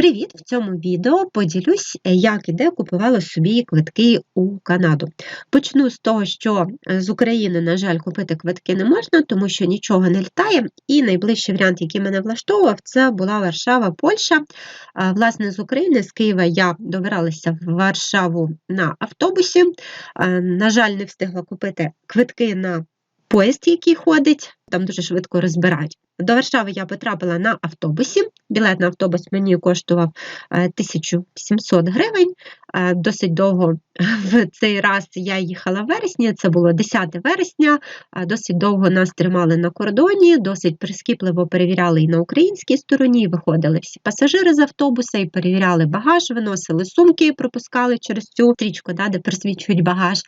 Привіт! В цьому відео поділюсь, е, як і де купувала собі квитки у Канаду. Почну з того, що е, з України, на жаль, купити квитки не можна, тому що нічого не літає. І найближчий варіант, який мене влаштовував, це була Варшава, Польща. Власне, з України, з Києва я добиралася в Варшаву на автобусі. На жаль, не встигла купити квитки на поїзд, який ходить, там дуже швидко розбирають. До Варшави я потрапила на автобусі. Білет на автобус мені коштував 1700 е, гривень. Е, досить довго в цей раз я їхала в вересні, це було 10 вересня, е, досить довго нас тримали на кордоні, досить прискіпливо перевіряли і на українській стороні, виходили всі пасажири з автобуса і перевіряли багаж, виносили сумки, пропускали через цю стрічку, да, де присвічують багаж,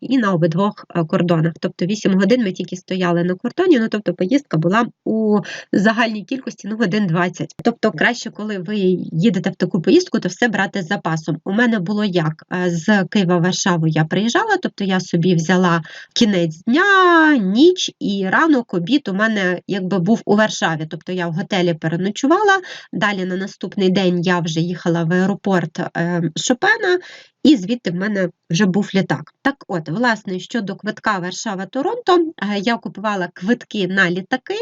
і на обидвох кордонах. Тобто 8 годин ми тільки стояли на кордоні, ну тобто поїздка була у загальній кількості ну, годин 20. Тобто, краще, коли ви їдете в таку поїздку, то все брати з запасом. У мене було як е, з Києва в Варшаву я приїжджала, тобто я собі взяла кінець дня, ніч і ранок обід у мене якби був у Варшаві. Тобто я в готелі переночувала. Далі на наступний день я вже їхала в аеропорт е, Шопена і звідти в мене вже був літак. Так от, власне, щодо квитка Варшава-Торонто, е, я купувала квитки на літаки.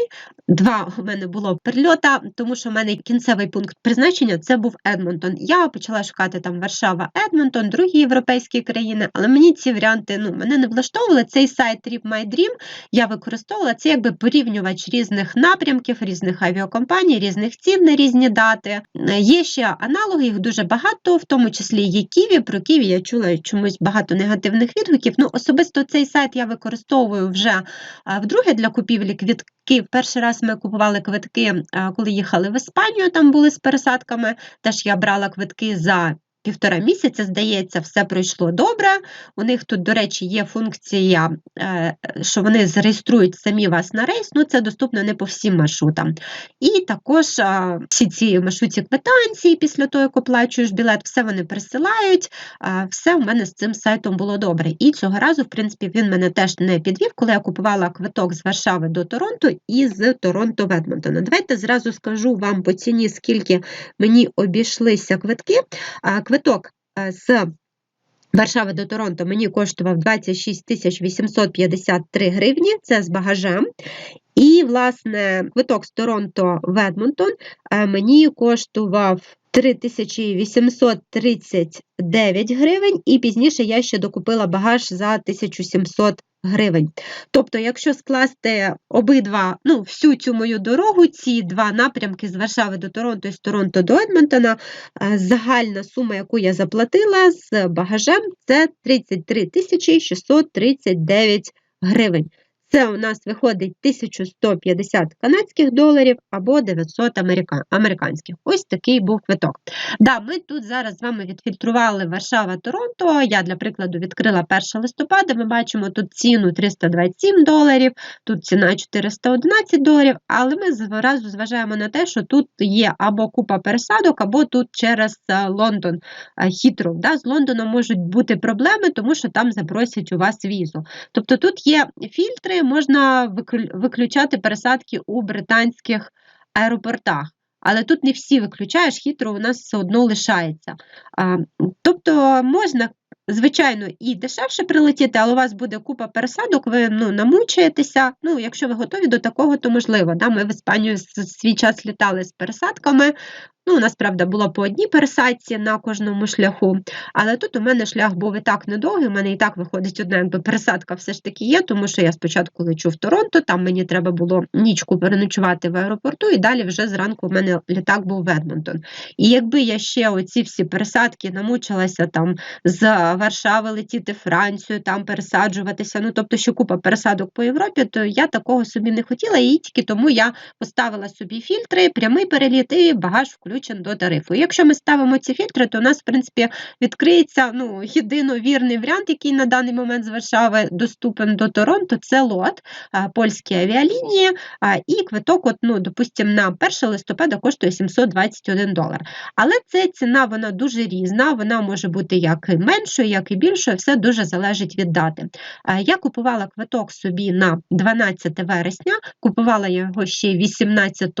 Два у мене було перельота, тому що в мене кінцевий пункт призначення це був Едмонтон. Я почала шукати там Варшава, Едмонтон, другі європейські країни, але мені ці варіанти ну, мене не влаштовували. Цей сайт Trip My Dream я використовувала це якби порівнювач різних напрямків, різних авіакомпаній, різних цін на різні дати. Е, є ще аналоги, їх дуже багато, в тому числі є Ківі, про Ківі я чула чомусь багато негативних відгуків. Ну, Особисто цей сайт я використовую вже вдруге для купівлі квітків. Перший раз ми купували квитки, коли їхали в Іспанію, там були з пересадками. Теж я брала квитки за півтора місяця, здається, все пройшло добре. У них тут, до речі, є функція, е, що вони зареєструють самі вас на рейс, ну це доступно не по всім маршрутам. І також всі ці маршрутні квитанції, після того, як оплачуєш білет, все вони присилають, все у мене з цим сайтом було добре. І цього разу, в принципі, він мене теж не підвів, коли я купувала квиток з Варшави до Торонто і з Торонто в Едмонтона. Давайте зразу скажу вам по ціні, скільки мені обійшлися квитки квиток е, з Варшави до Торонто мені коштував 26 853 гривні, це з багажем. І, власне, квиток з Торонто в Едмонтон е, мені коштував 3839 гривень, і пізніше я ще докупила багаж за 1700 гривень. Тобто, якщо скласти обидва, ну, всю цю мою дорогу, ці два напрямки з Варшави до Торонто і з Торонто до Едмонтона, е, загальна сума, яку я заплатила з багажем, це 33 639 гривень. Це у нас виходить 1150 канадських доларів або 900 американських. Ось такий був квиток. Да, Ми тут зараз з вами відфільтрували Варшава-Торонто. Я, для прикладу, відкрила 1 листопада. Ми бачимо тут ціну 327 доларів, тут ціна 411 доларів, але ми зразу зважаємо на те, що тут є або купа пересадок, або тут через е, Лондон е, хитро. Да? З Лондоном можуть бути проблеми, тому що там запросять у вас візу. Тобто тут є фільтри можна виключати пересадки у британських аеропортах. Але тут не всі виключаєш, хитро у нас все одно лишається. Тобто можна, звичайно, і дешевше прилетіти, але у вас буде купа пересадок, ви ну, намучаєтеся. Ну, Якщо ви готові до такого, то можливо. Да? Ми в Іспанію свій час літали з пересадками, Ну, у нас, правда, було по одній пересадці на кожному шляху, але тут у мене шлях був і так недовгий, у мене і так виходить одна якби пересадка все ж таки є, тому що я спочатку лечу в Торонто, там мені треба було нічку переночувати в аеропорту, і далі вже зранку у мене літак був в Едмонтон. І якби я ще оці всі пересадки намучилася там з Варшави летіти в Францію, там пересаджуватися, ну тобто ще купа пересадок по Європі, то я такого собі не хотіла, і тільки тому я поставила собі фільтри, прямий переліт і багаж включу підключен до тарифу. якщо ми ставимо ці фільтри, то у нас, в принципі, відкриється ну, єдиновірний варіант, який на даний момент з Варшави доступен до Торонто, це лот, польські авіалінії, і квиток, от, ну, допустимо, на 1 листопада коштує 721 долар. Але ця ціна вона дуже різна, вона може бути як меншою, меншою, як і більшою, все дуже залежить від дати. Я купувала квиток собі на 12 вересня, купувала його ще 18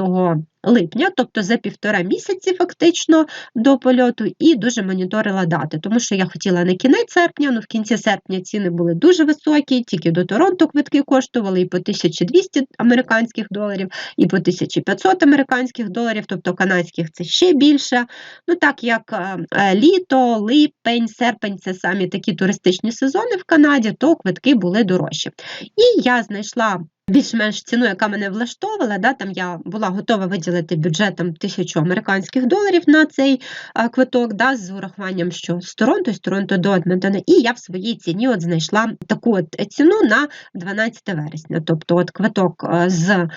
липня, тобто за півтора місяці фактично до польоту, і дуже моніторила дати, тому що я хотіла на кінець серпня, ну в кінці серпня ціни були дуже високі, тільки до Торонто квитки коштували і по 1200 американських доларів, і по 1500 американських доларів, тобто канадських це ще більше. Ну так як е, е, літо, липень, серпень це самі такі туристичні сезони в Канаді, то квитки були дорожчі. І я знайшла більш-менш ціну, яка мене влаштовувала. Да, Там я була готова виділити бюджетом тисячу американських доларів на цей а, квиток, да, з урахуванням, що з Торонто, з Торонто до Едмонтона. І я в своїй ціні от знайшла таку от ціну на 12 вересня. Тобто от квиток а, з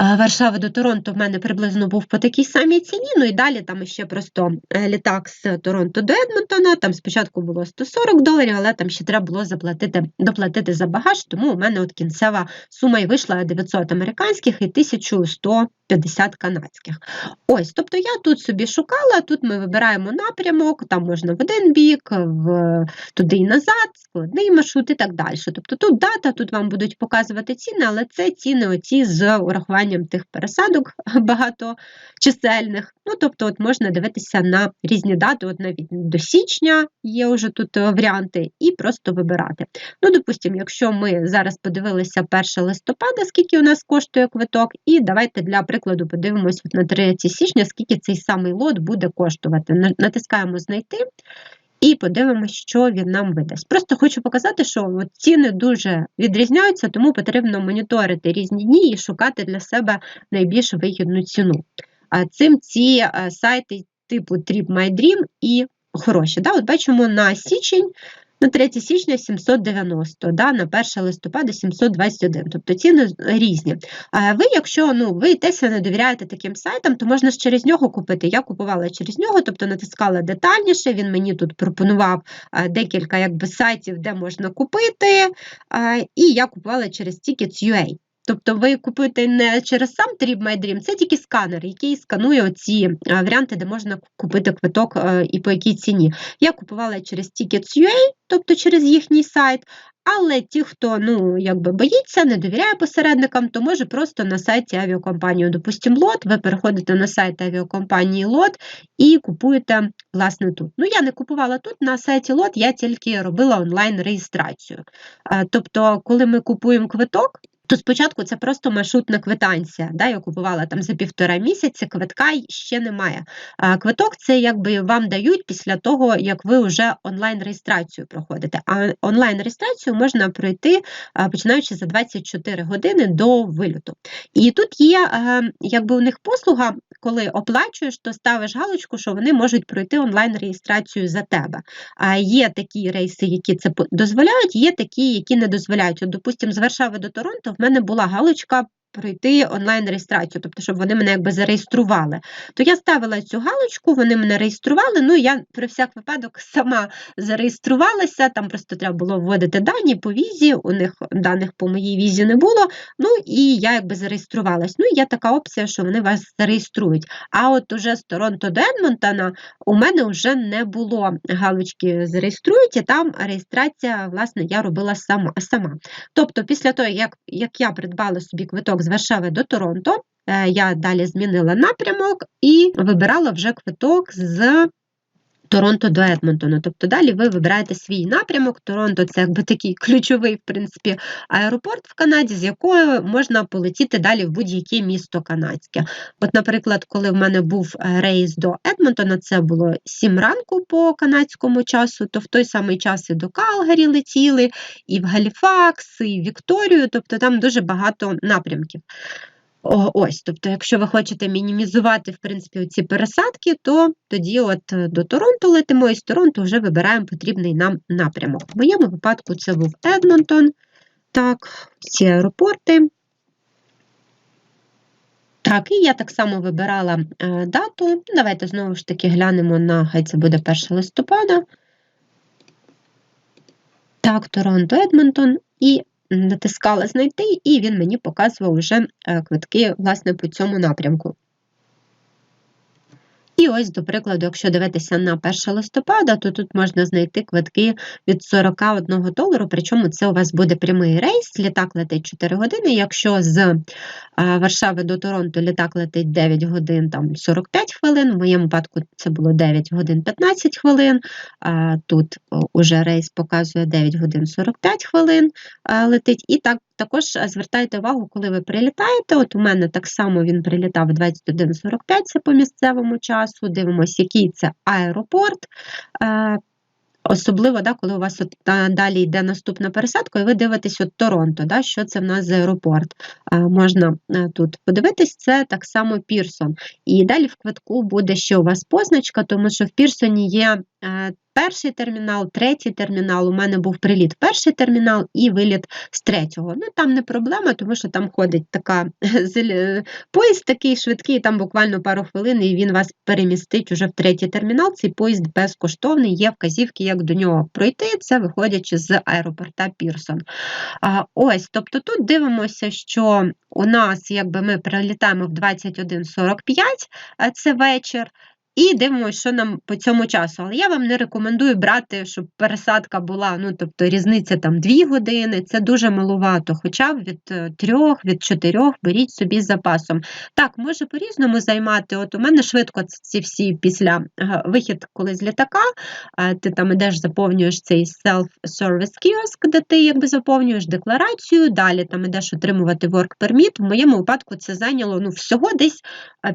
Варшави до Торонто в мене приблизно був по такій самій ціні. Ну і далі там ще просто е, літак з Торонто до Едмонтона. Там спочатку було 140 доларів, але там ще треба було заплатити, доплатити за багаж, тому у мене от кінцева сума і вийшла 900 американських і 1100 50 канадських. Ось, тобто я тут собі шукала, тут ми вибираємо напрямок, там можна в один бік, в, туди і назад, складний маршрут і так далі. Тобто тут дата, тут вам будуть показувати ціни, але це ціни оці з урахуванням тих пересадок багаточисельних. Ну, тобто, от можна дивитися на різні дати, от навіть до січня є вже тут варіанти, і просто вибирати. Ну, допустимо, якщо ми зараз подивилися 1 листопада, скільки у нас коштує квиток, і давайте для прикладу подивимось на 3 січня, скільки цей самий лот буде коштувати. Натискаємо Знайти і подивимося, що він нам видасть. Просто хочу показати, що ціни дуже відрізняються, тому потрібно моніторити різні дні і шукати для себе найбільш вигідну ціну. А цим ці е, сайти типу TripMyDream і хороші. Да? От Бачимо на січень на 3 січня 790, да, на 1 листопада 721, тобто ціни різні. А ви, якщо ну, ви Тесля не довіряєте таким сайтам, то можна ж через нього купити. Я купувала через нього, тобто натискала детальніше, він мені тут пропонував декілька якби, сайтів, де можна купити, і я купувала через Tickets.ua. Тобто ви купуєте не через сам TripMyDream, це тільки сканер, який сканує оці варіанти, де можна купити квиток і по якій ціні. Я купувала через Tickets.ua, тобто через їхній сайт. Але ті, хто ну, якби боїться, не довіряє посередникам, то може просто на сайті авіакомпанії, допустимо, лот, ви переходите на сайт авіакомпанії лот і купуєте, власне, тут. Ну, я не купувала тут на сайті лот, я тільки робила онлайн-реєстрацію. Тобто, коли ми купуємо квиток, то спочатку це просто маршрутна квитанція. Да, Я купувала там за півтора місяці, квитка ще немає. А Квиток це якби вам дають після того, як ви вже онлайн-реєстрацію проходите. А онлайн-реєстрацію можна пройти, починаючи за 24 години до вильоту. І тут є якби у них послуга, коли оплачуєш, то ставиш галочку, що вони можуть пройти онлайн-реєстрацію за тебе. А Є такі рейси, які це дозволяють, є такі, які не дозволяють. От, Допустимо, з Варшави до Торонто мене була галочка пройти онлайн-реєстрацію, тобто, щоб вони мене якби зареєстрували. То я ставила цю галочку, вони мене реєстрували, ну я при всяк випадок сама зареєструвалася, там просто треба було вводити дані по візі, у них даних по моїй візі не було. Ну і я якби зареєструвалась. Ну, є така опція, що вони вас зареєструють. А от уже з Торонто до Едмонтона у мене вже не було галочки зареєструють, і там реєстрація, власне, я робила сама. сама. Тобто, після того, як, як я придбала собі квиток квиток з Варшави до Торонто. Е, я далі змінила напрямок і вибирала вже квиток з Торонто до Едмонтона. Тобто далі ви вибираєте свій напрямок. Торонто це якби такий ключовий, в принципі, аеропорт в Канаді, з якою можна полетіти далі в будь-яке місто канадське. От, наприклад, коли в мене був е, рейс до Едмонтона, це було 7 ранку по канадському часу, то в той самий час і до Калгарі летіли, і в Галіфакс, і в Вікторію, тобто там дуже багато напрямків. Ось, тобто, якщо ви хочете мінімізувати в принципі, ці пересадки, то тоді от е, до Торонто летимо і з Торонто вже вибираємо потрібний нам напрямок. В моєму випадку це був Едмонтон, так, ці аеропорти. Так, і я так само вибирала е, дату. Давайте знову ж таки глянемо на, хай це буде 1 листопада. Так, Торонто, Едмонтон. І натискала знайти, і він мені показував вже е, квитки власне, по цьому напрямку. І ось, до прикладу, якщо дивитися на 1 листопада, то тут можна знайти квитки від 41 долару, причому це у вас буде прямий рейс, літак летить 4 години. Якщо з е, Варшави до Торонто літак летить 9 годин там 45 хвилин, в моєму випадку це було 9 годин 15 хвилин, тут уже рейс показує 9 годин 45 хвилин е, летить. І так також звертайте увагу, коли ви прилітаєте. От у мене так само він прилітав 21.45, це по місцевому часу. Дивимося, який це аеропорт. Е, особливо, да, коли у вас от, далі йде наступна пересадка, і ви дивитесь от Торонто, да, що це в нас за аеропорт. А, можна а, тут подивитись, це так само Пірсон. І далі в квитку буде ще у вас позначка, тому що в Пірсоні є перший термінал, третій термінал. У мене був приліт перший термінал і виліт з третього. Ну там не проблема, тому що там ходить така поїзд такий швидкий, там буквально пару хвилин, і він вас перемістить уже в третій термінал. Цей поїзд безкоштовний, є вказівки, як до нього пройти, це виходячи з аеропорта Пірсон. А, Ось, тобто тут дивимося, що у нас, якби ми прилітаємо в 21.45, це вечір. І дивимося, що нам по цьому часу. Але я вам не рекомендую брати, щоб пересадка була, ну, тобто різниця там 2 години, це дуже малувато, хоча б від 3, е, від 4 беріть собі з запасом. Так, може по-різному займати. От у мене швидко ці всі після вихід, коли з літака, ти там ідеш, заповнюєш цей self-service kiosk, де ти якби заповнюєш декларацію, далі там ідеш отримувати work permit. В моєму випадку це зайняло ну, всього десь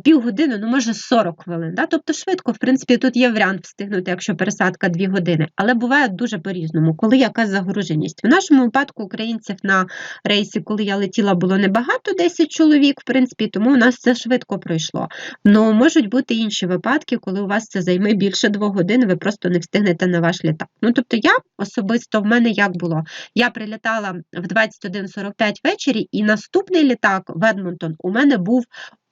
півгодини, ну може 40 хвилин. Да? Тобто швидко, в принципі, тут є варіант встигнути, якщо пересадка 2 години, але буває дуже по-різному, коли яка загруженість. В нашому випадку українців на рейсі, коли я летіла, було небагато, 10 чоловік, в принципі, тому у нас це швидко пройшло. Ну, можуть бути інші випадки, коли у вас це займе більше 2 годин, ви просто не встигнете на ваш літак. Ну, тобто, я особисто в мене як було? Я прилітала в 21.45 ввечері, і наступний літак в Едмонтон у мене був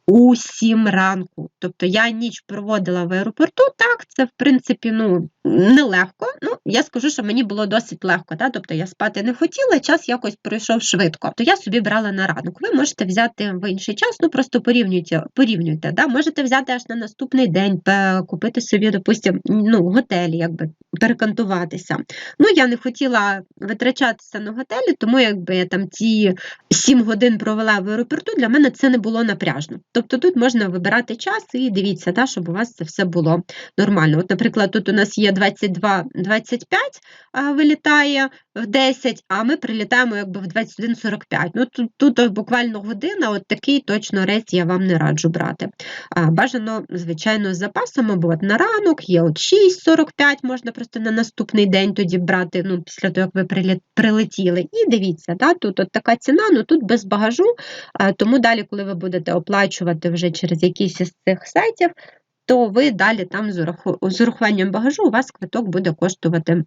у 7 ранку. Тобто я ніч проводила в аеропорту, так, це, в принципі, ну, нелегко. Ну, я скажу, що мені було досить легко. Так? Тобто я спати не хотіла, час якось пройшов швидко. То я собі брала на ранок. Ви можете взяти в інший час, ну просто порівнюйте, порівнюйте. Да? Можете взяти аж на наступний день, купити собі, допустимо, ну, готель, якби перекантуватися. Ну, я не хотіла витрачатися на готелі, тому якби я там ті 7 годин провела в аеропорту, для мене це не було напряжно. Тобто тут можна вибирати час і дивіться, да, щоб у вас це все було нормально. От, Наприклад, тут у нас є 22-25 вилітає в 10, а ми прилітаємо якби в 21.45. Ну, Тут тут буквально година, от такий точно рейс я вам не раджу брати. А, Бажано, звичайно, з запасом, або от на ранок, є от 6.45, можна просто на наступний день тоді брати, ну, після того, як ви прилетіли. І дивіться, да, тут от така ціна, ну тут без багажу, тому далі, коли ви будете оплачувати вже через якийсь із цих сайтів, то ви далі там з урахуванням багажу у вас квиток буде коштувати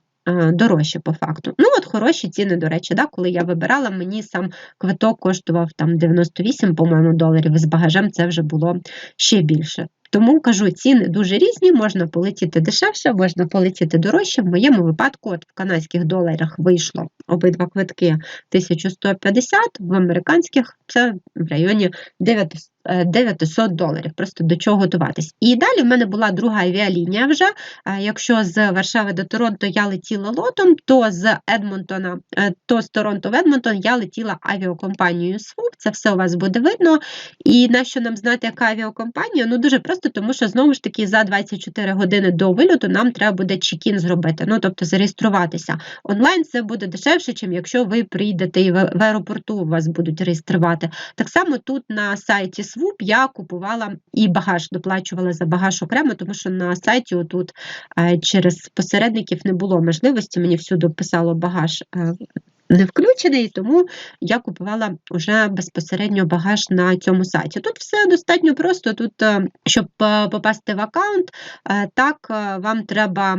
дорожче по факту. Ну, от хороші ціни, до речі, да, коли я вибирала, мені сам квиток коштував там 98, по-моєму, доларів, з багажем це вже було ще більше. Тому кажу, ціни дуже різні, можна полетіти дешевше, можна полетіти дорожче. В моєму випадку, от в канадських доларах вийшло обидва квитки 1150, в американських це в районі 900. 900 доларів, просто до чого готуватись. І далі в мене була друга авіалінія вже. Якщо з Варшави до Торонто я летіла лотом, то з Едмонтона, е, то з Торонто в Едмонтон я летіла авіакомпанією СВУП, це все у вас буде видно. І на що нам знати, яка авіакомпанія? Ну, дуже просто, тому що знову ж таки за 24 години до вильоту нам треба буде чекін зробити, ну тобто зареєструватися. Онлайн це буде дешевше, ніж якщо ви прийдете і в аеропорту вас будуть реєструвати. Так само тут на сайті СВУП я купувала і багаж доплачувала за багаж окремо, тому що на сайті отут е, через посередників не було можливості, мені всюди писало багаж. Е, не включений, тому я купувала вже безпосередньо багаж на цьому сайті. Тут все достатньо просто. Тут, е, щоб попасти в аккаунт, так вам треба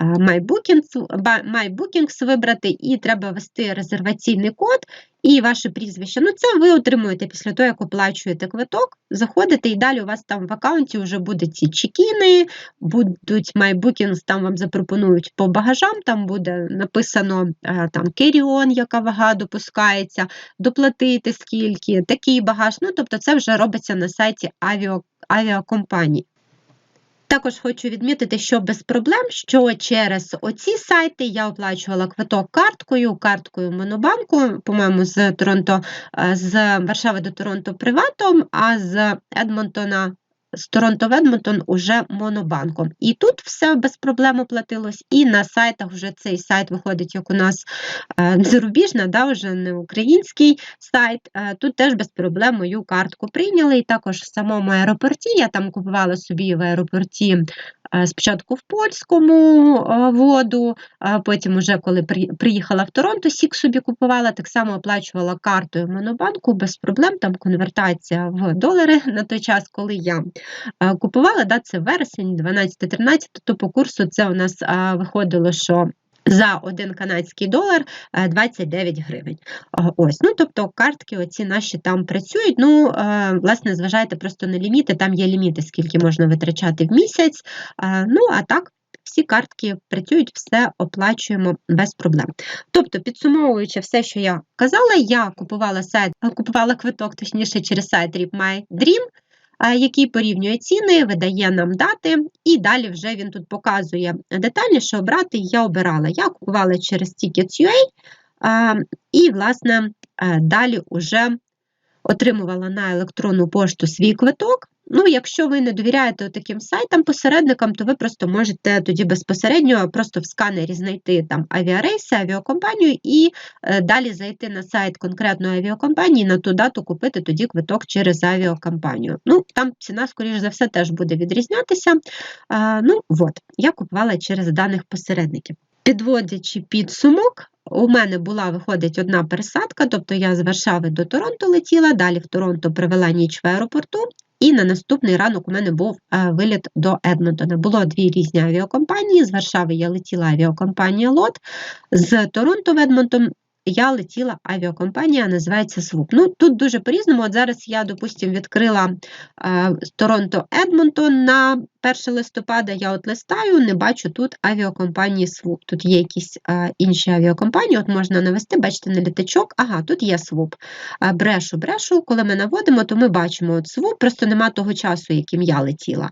MyBookings, MyBookings вибрати, і треба ввести резерваційний код і ваше прізвище. Ну, це ви отримуєте після того, як оплачуєте квиток, заходите, і далі у вас там в аккаунті вже будуть ці чекіни, будуть MyBookings, там вам запропонують по багажам, там буде написано там carry-on, яка вага допускається, доплатити скільки, такий багаж. Ну, тобто, це вже робиться на сайті авіакомпанії. Також хочу відмітити, що без проблем, що через оці сайти я оплачувала квиток карткою, карткою Монобанку, по-моєму, з Торонто, е, з Варшави до Торонто приватом, а з Едмонтона. З Торонто в Едмонтон уже монобанком. І тут все без проблем оплатилось, і на сайтах вже цей сайт виходить, як у нас е, зарубіжна, да, вже не український сайт. Е, тут теж без проблем мою картку прийняли. І також в самому аеропорті я там купувала собі в аеропорті Е, спочатку в польському воду, потім, уже коли приїхала в Торонто, сік собі купувала, так само оплачувала картою Монобанку без проблем. Там конвертація в долари на той час, коли я купувала, да, це вересень, 12-13, то по курсу це у нас виходило, що за один канадський долар 29 е, гривень. Ось, ну, Тобто картки оці наші там працюють. Ну, е, Власне, зважайте просто на ліміти, там є ліміти, скільки можна витрачати в місяць. Ну, а так. Всі картки працюють, все оплачуємо без проблем. Тобто, підсумовуючи все, що я казала, я купувала сайт, купувала квиток, точніше, через сайт Rip My Dream який порівнює ціни, видає нам дати, і далі вже він тут показує детальніше обрати. Я обирала. Я купувала через Tickets.ua, і, власне, е, далі вже отримувала на електронну пошту свій квиток. Ну, якщо ви не довіряєте таким сайтам, посередникам, то ви просто можете тоді безпосередньо просто в сканері знайти там авіарейси, авіакомпанію і е, далі зайти на сайт конкретної авіакомпанії, на ту дату купити тоді квиток через авіакомпанію. Ну, там ціна, скоріш за все, теж буде відрізнятися. А, ну, от, я купувала через даних посередників. Підводячи підсумок, у мене була, виходить, одна пересадка, тобто я з Варшави до Торонто летіла, далі в Торонто привела ніч в аеропорту, і на наступний ранок у мене був е, виліт до Едмонтона. Було дві різні авіакомпанії. З Варшави я летіла авіакомпанія Лот, з Торонто в Едмонтон я летіла авіакомпанія, називається Swoop. Ну, Тут дуже по-різному. От Зараз я, допустимо, відкрила е, Торонто Едмонтон на 1 листопада, я от листаю, не бачу тут авіакомпанії Swoop. Тут є якісь е, інші авіакомпанії, от можна навести, бачите, на літачок, ага, тут є Swoop. Е, брешу, брешу, коли ми наводимо, то ми бачимо от Swoop, просто нема того часу, яким я летіла.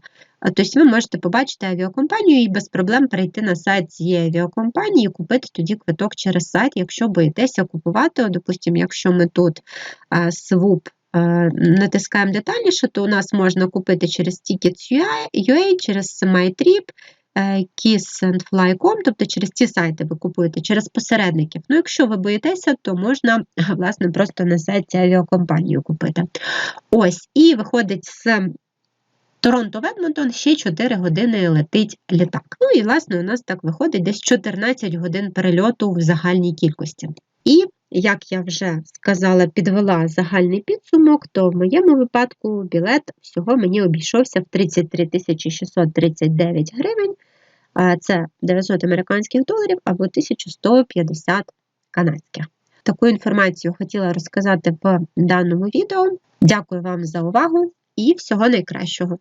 Тобто ви можете побачити авіакомпанію і без проблем перейти на сайт цієї авіакомпанії і купити тоді квиток через сайт, якщо боїтеся купувати. Допустимо, якщо ми тут SWOOP натискаємо детальніше, то у нас можна купити через Tickets.ua, через MyTrip, Kiss and Fly.com, тобто через ці сайти ви купуєте, через посередників. Ну, якщо ви боїтеся, то можна, власне, просто на сайті авіакомпанію купити. Ось, і виходить з Торонто в Ведмонтон ще 4 години летить літак. Ну і, власне, у нас так виходить десь 14 годин перельоту в загальній кількості. Як я вже сказала, підвела загальний підсумок, то в моєму випадку білет всього мені обійшовся в 33 639 гривень. Це 900 американських доларів або 1150 канадських. Таку інформацію хотіла розказати в даному відео. Дякую вам за увагу і всього найкращого!